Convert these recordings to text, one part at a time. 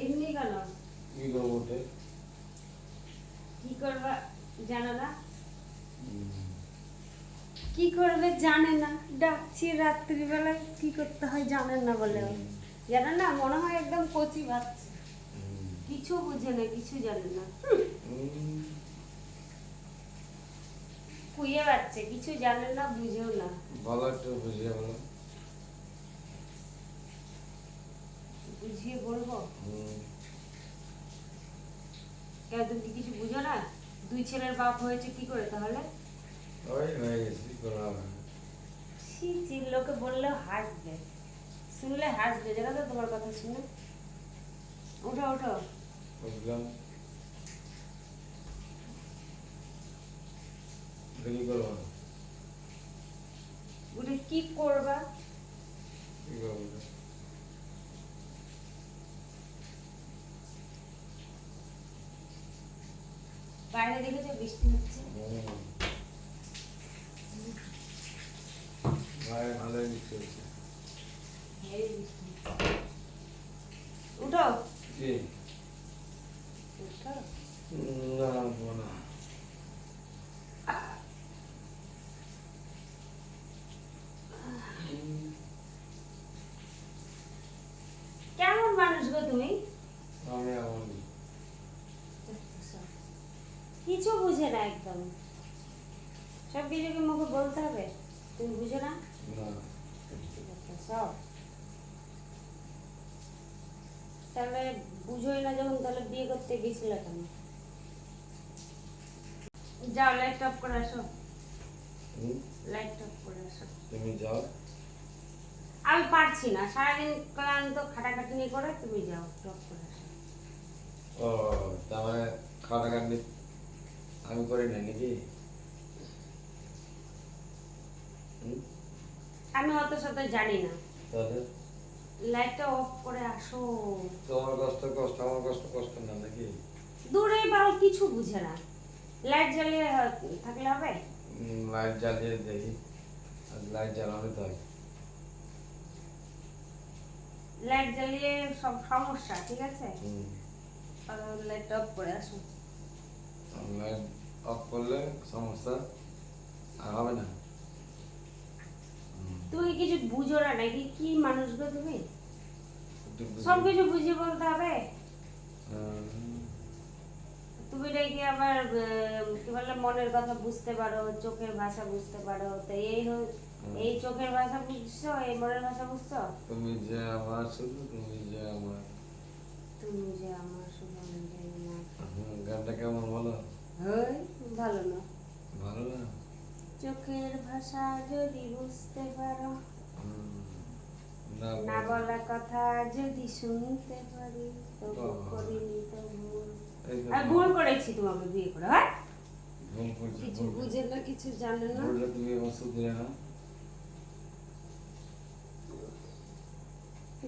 এমনি কেন কি করব কি করবা জানা না? কি করবে জানে না। ডাকছি রাত্রিবেলা কি করতে হয় জানেন না বলে জানেন না মনে হয় একদম কচি ভাবছে কিছু বুঝে না কিছু জানে না। কুয়ে বাচ্চে কিছু জানে না বুঝেও না। বলো একটু বুঝিয়ে বলো বুঝিয়ে বলব? কেন তুমি কি কিছু বুঝো না? দুই ছেলের বাপ হয়েছে কি করে তাহলে? ওই হয়ে গেছে লোকে বললেও হাসবে। শুনলে হাসবে জানো তো তোমার কথা শুনে? ওঠো ওঠো। বুঝলাম কি করব? কি করবা কি করব এটা? বাইরে দেখেছ বৃষ্টি হচ্ছে। ভাই ভালোই বৃষ্টি হচ্ছে। উঠো। কি উঠো। না বলব কেমন মানুষ গো তুমি আমি এমন কিছু বুঝে না একদম। সব কিছু কি মুখে বলতে হবে? তুমি বুঝো না? সব। তাহলে বুঝোই না যখন তাহলে বিয়ে করতে গেছিল কেন? যাও লাইট অফ করে আসো। লাইট অফ করে আসো। তুমি যাও। আমি পারছি না। সারাদিন ক্লান্ত খাটাখাটনি করে তুমি যাও অফ করে আসো। ও খাটাখাটনি আমি করি না নাকি? আমি অত শত জানি না। লাইটটা অফ করে আসো। তোমার কষ্ট কষ্ট আমার কষ্ট কষ্ট না নাকি? দূরে বাল কিছু বুঝে না। লাইট জ্বালিয়ে থাকলে হবে? লাইট জ্বালিয়ে দেখি। লাইট জ্বালানো তো হয়। লাইট জ্বালিয়ে সব সমস্যা ঠিক আছে? লাইট অফ করে আসো। লাইট অফ করলে সমস্যা আর হবে না। তুমি কিছু বুঝো না নাকি কি মানুষ গো তুমি? সব কিছু বুঝিয়ে বলতে হবে। তুমি নাকি আবার কি বলে মনের কথা বুঝতে পারো চোখের ভাষা বুঝতে পারো তো এই এই চোখের ভাষা বুঝছ এই মনের ভাষা বুঝছ? তুমি যে আমার শুধু তুমি যে আমার তুমি যে আমার শুধু আমি না। গানটা কেমন বলো হই ভালো না। ভালো না? চোখের ভাষা যদি বুঝতে পারো না বলা। কথা যদি শুনতে পারি তবু করিনি তো ভুল। আর ভুল। করেছি তোমাকে বিয়ে করে হ্যাঁ? কিছু বুঝে না কিছু জানে না। ভুলটা তুমি ওষুধ দিলে না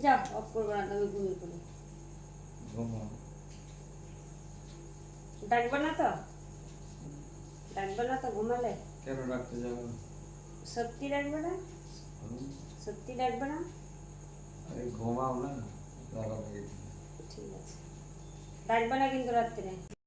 যাও অফ করব না তুমি ঘুমিয়ে পড়ো। ডাকবে না তো? ডাকবে না তো ঘুমালে? কেন ডাকতে যাব? সত্যি ডাকবে না? সত্যি ডাকবে না? আরে ঘুমাও না ঠিক আছে। ডাকবে না কিন্তু রাত্রে।